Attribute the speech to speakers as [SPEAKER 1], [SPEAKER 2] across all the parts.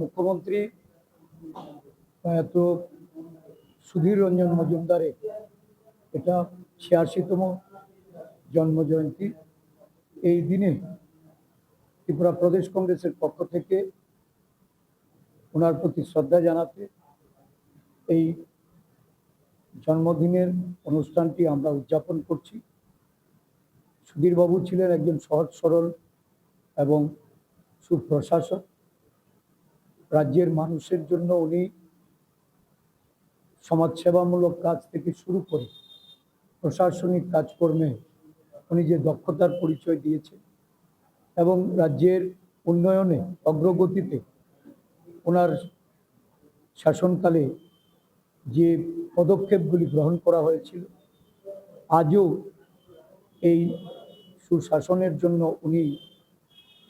[SPEAKER 1] মুখ্যমন্ত্রী প্রয়াত সুধীর রঞ্জন মজুমদারের এটা ছিয়াশিতম জন্মজয়ন্তী। এই দিনে ত্রিপুরা প্রদেশ কংগ্রেসের পক্ষ থেকে ওনার প্রতি শ্রদ্ধা জানাতে এই জন্মদিনের অনুষ্ঠানটি আমরা উদযাপন করছি। সুধীরবাবু ছিলেন একজন সহজ সরল এবং সুপ্রশাসক। রাজ্যের মানুষের জন্য উনি সমাজসেবামূলক কাজ থেকে শুরু করে প্রশাসনিক কাজকর্মে উনি যে দক্ষতার পরিচয় দিয়েছেন এবং রাজ্যের উন্নয়নে অগ্রগতিতে ওনার শাসনকালে যে পদক্ষেপগুলি গ্রহণ করা হয়েছিল, আজও এই সুশাসনের জন্য উনি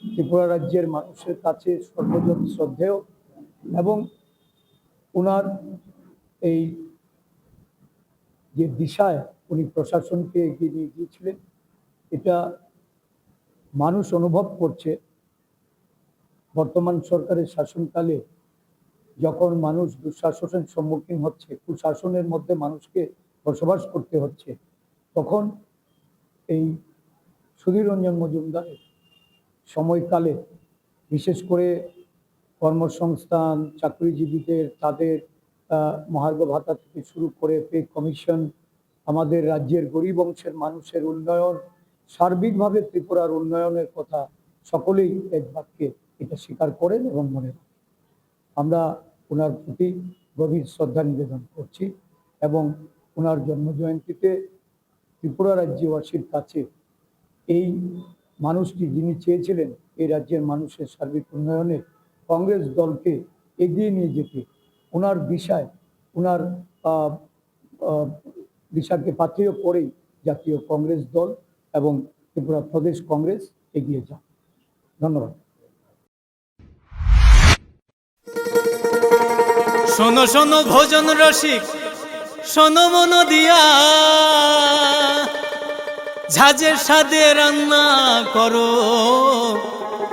[SPEAKER 1] ত্রিপুরা রাজ্যের মানুষের কাছে সর্বজন শ্রদ্ধেয়। এবং ওনার এই যে দিশায় উনি প্রশাসনকে এগিয়ে নিয়ে গিয়েছিলেন, এটা মানুষ অনুভব করছে। বর্তমান সরকারের শাসনকালে যখন মানুষ দুঃশাসনের সম্মুখীন হচ্ছে, কুশাসনের মধ্যে মানুষকে বসবাস করতে হচ্ছে, তখন এই সুধীর রঞ্জন মজুমদারের সময়কালে, বিশেষ করে কর্মসংস্থান, চাকরিজীবীদের তাদের মহার্ঘ ভাতা থেকে শুরু করে পে কমিশন আমাদের রাজ্যের গরিব অংশের মানুষের উন্নয়ন, সার্বিকভাবে ত্রিপুরার উন্নয়নের কথা সকলেই এক বাক্যে এটা স্বীকার করেন এবং মনে আমরা ওনার প্রতি গভীর শ্রদ্ধা নিবেদন করছি এবং ওনার জন্মজয়ন্তীতে ত্রিপুরা রাজ্যবাসীর কাছে এই মানুষটি যিনি চেয়েছিলেন এই রাজ্যের মানুষের সার্বিক উন্নয়নে কংগ্রেস দলকে এগিয়ে নিয়ে যেতে। ওনার দিশায় ওনার দিশাকে পাথেয় করেই জাতীয় কংগ্রেস দল এবং ত্রিপুরা প্রদেশ কংগ্রেস এগিয়ে যান ধন্যবাদ।
[SPEAKER 2] শোনো শোনো ভোজন রসিক, শোনো মন দিয়া। ঝাঁঝের সাদে রান্না করো।